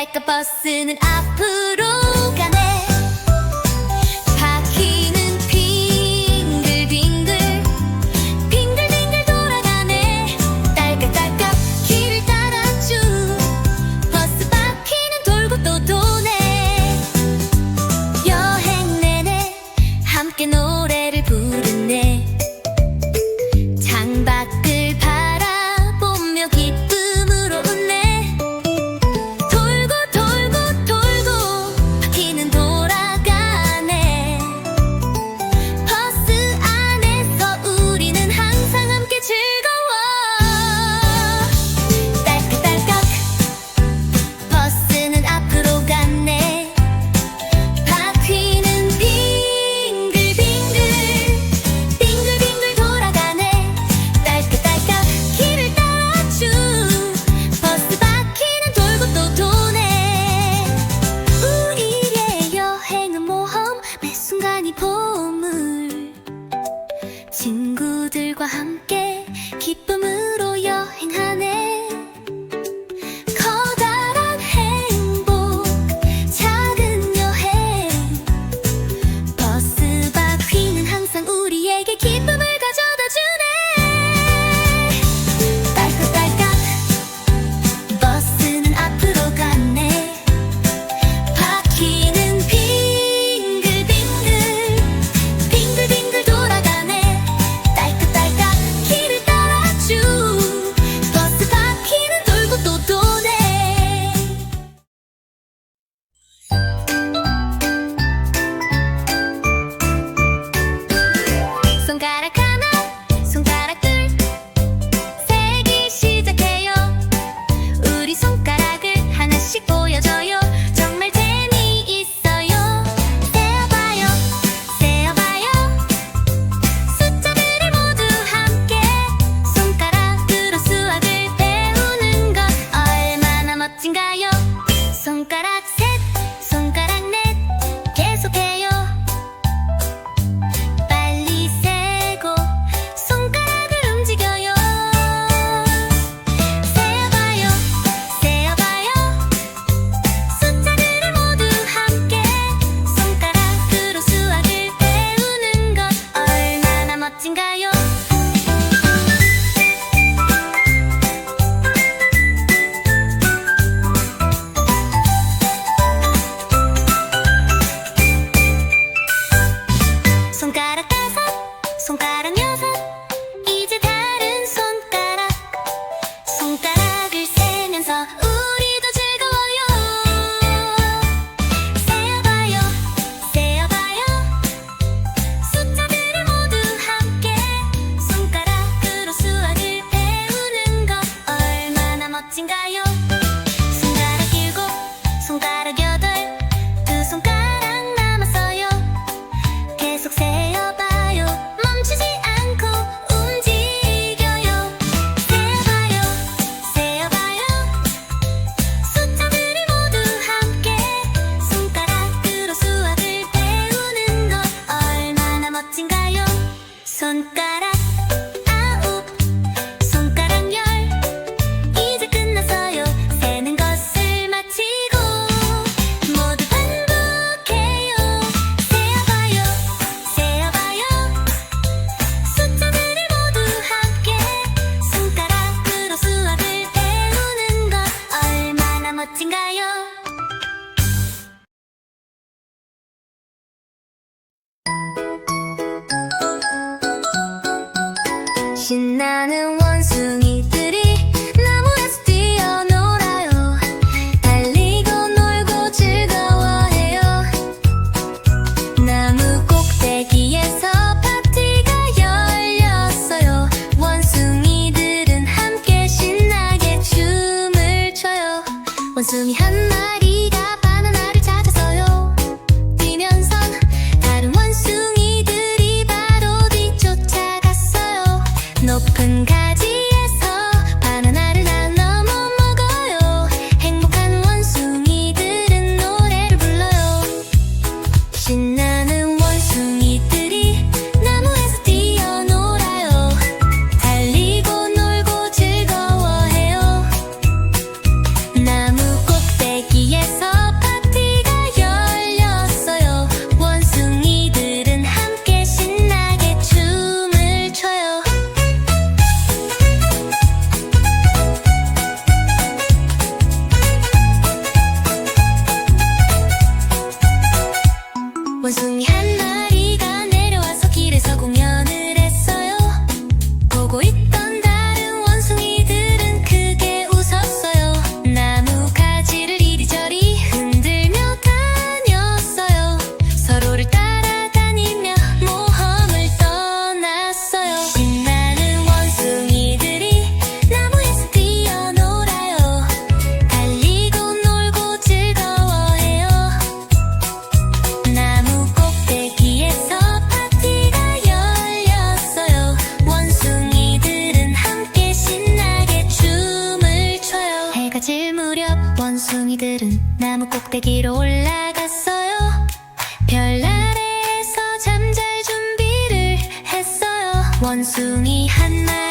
갈까? 버스는 앞으로 친구들과 함께 기쁨을 からから 신나는 원숭이들이 나무에서 뛰어놀아요. 달리고 놀고 즐거워해요. 나무 꼭대기에서 파티가 열렸어요. 원숭이들은 함께 신나게 춤을 춰요. 원숭이 한 꼭대기로 올라갔어요. 별나래에서 잠잘 준비를 했어요. 원숭이 한 마리.